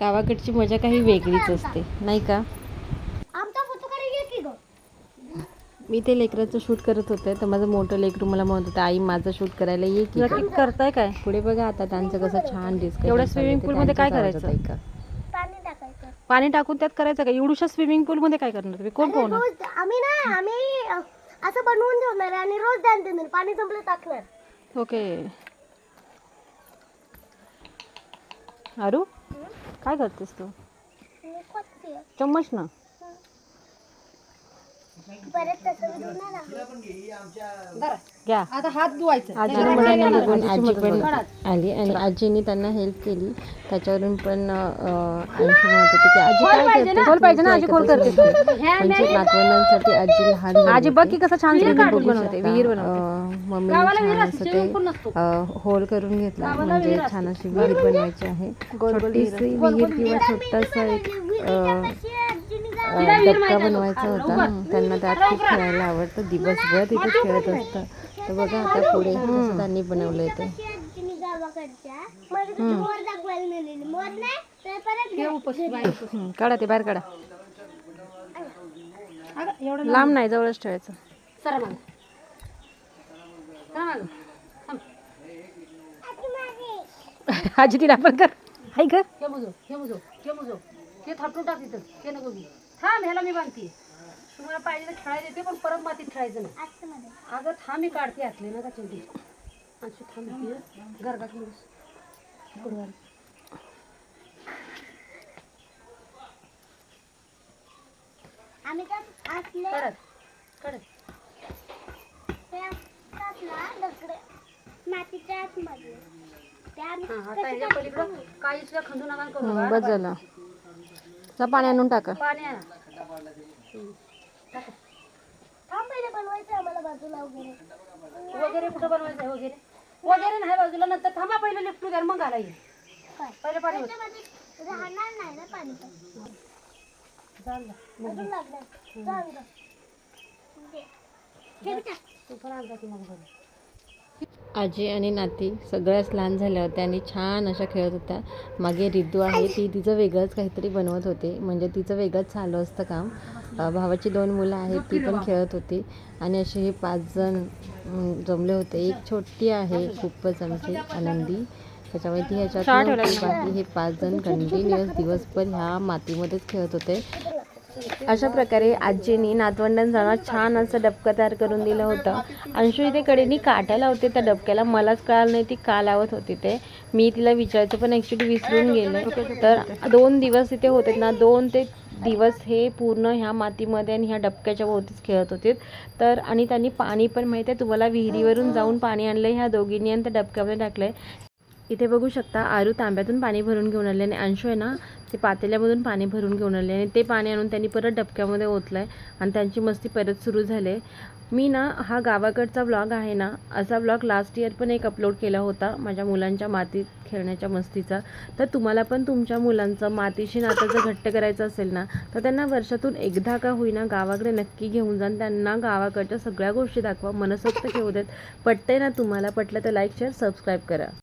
गावाकडची मजा काही वेगळीच असते नाही का? की मी ते लेकराचं शूट करत होते तर माझं मोठं लेकरू मला म्हणत होतं आई माझं शूट करायला ये की करताय काय? पुढे बघा आता त्यांचं कसं छान डिस्कशन एवढ्या swimming pool मध्ये काय करायचं? पाणी टाकायचं. पाणी टाकून त्यात करायचं का एवढ्या स्विमिंग पूल मध्ये काय करणार तुम्ही? कोण रोज आम्ही ना आम्ही असं बनवून ठेवणार आणि रोज ध्यान देणार. पाणी संपलं टाकणार. ओके. अरू? काय करतेस तू. चम्मच ना परत तसं देणार ना. घ्या. आता हात धुवायचं. आजी मुलांना बघून आजी पण आली आणि आजीने त्यांना हेल्प केली. त्याच्यावरून पण अं, आयुष्य म्हणत होते की आजी काय करते? खोल पाहिजे ना, आजी खोल करते. म्हणजे नातवंडांसाठी आजी लहान झाली आजी बघ की. कसं छान बनवते. विहीर बनवते. अं, मम्मीने छान असं ते होल करून घेतला. म्हणजे छान अशी विहीर बनवायची आहे. छोटीशी विहीर किंवा छोटासा एक डबका बनवायचा होता. त्यांना त्यात खूप खेळायला आवडतं. दिवसभर तिथे खेळत असतं तर बघा आता पुढे त्यांनी बनवलंय ते. काढा ते बाहेर काढा. लांब. नाही जवळच ठेवायचं. आजी तिला पण कर. हाय कर हे मुजो हे मुजो हे मुजो हे थापटून टाक तिथं हे नको घेऊ. थांब ह्याला मी बांधते. तुम्हाला पाहिजे तर खेळायला देते पण परत मातीत खेळायचं नाही. अगं थांब मी काढते आतले ना का चिवटी अशी थांब मातीच्या आतमध्ये. हा ह्याच्या पलीकडं काही सुद्धा खंदू नका करू झालं. जा पाणी आणून टाका. पाणी आणा. थांब पहिले बनवायचं आम्हाला बाजूला वगैरे. वगैरे कुठं बनवायचं आहे वगैरे? वगैरे नाही बाजूला नंतर थांबा पहिलं लिफ्ट घ्या मग घाला येईल? पहिले पाणी राहणार नाही ना पाणी. तू पण आणजा की मग. आजी आणि नाती सगळ्याच लहान झाल्या होत्या आणि छान अशा खेळत होत्या. मागे रिद्दू आहे ती तिचं वेगळंच काहीतरी बनवत होते. म्हणजे तिचं वेगळंच चालू असतं काम. भावाची दोन मुलं आहेत ती पण खेळत होती. आणि असे हे पाच जण जमले होते. एक छोटी आहे खूपच आमची आनंदी. त्याच्यामुळे ती ह्याच्यात. बाकी हे पाच जण कंटिन्युअस दिवसभर ह्या मातीमध्येच खेळत होते. अशा प्रकारे आजीनी नातवंडांना छान असं डबकं तयार करून दिलं होतं. अंशू इथे कडेनी काट्या लावते त्या डबक्याला. मलाच कळालं नाही ती का लावत होती ते. मी तिला विचारायचं पण ॲक्च्युली विसरून गेले. तर दोन दिवस इथे होते ना दोन ते दिवस हे पूर्ण ह्या मातीमध्ये आणि ह्या डबक्याच्या भोवतीच खेळत होते. तर आणि त्यांनी पाणी पण माहिती आहे तुम्हाला विहिरीवरून जाऊन पाणी आणलं ह्या दोघींनी आणि त्या डबक्यामध्ये टाकलं इथे बघू शकता आरू तांब्यातून पाणी भरून घेऊन आले आणि अंशू आहे ना ते पातेल्यामधून पाणी भरून घेऊन आले आणि ते पाणी आणून त्यांनी परत डबक्यामध्ये ओतलं आहे आणि त्यांची मस्ती परत सुरू झाली मी ना हा गावाकडचा ब्लॉग आहे ना असा ब्लॉग लास्ट इयर पण एक अपलोड केला होता माझ्या मुलांच्या मातीत खेळण्याच्या मस्तीचा. तर तुम्हाला पण तुमच्या मुलांचं मातीशी नातं जर घट्ट करायचं असेल ना तर त्यांना वर्षातून एकदा का होईना गावाकडे नक्की घेऊन जा त्यांना गावाकडच्या सगळ्या गोष्टी दाखवा. मनसोक्त घेऊ देत. पटतंय ना तुम्हाला? पटलं तर लाईक शेअर सबस्क्राईब करा.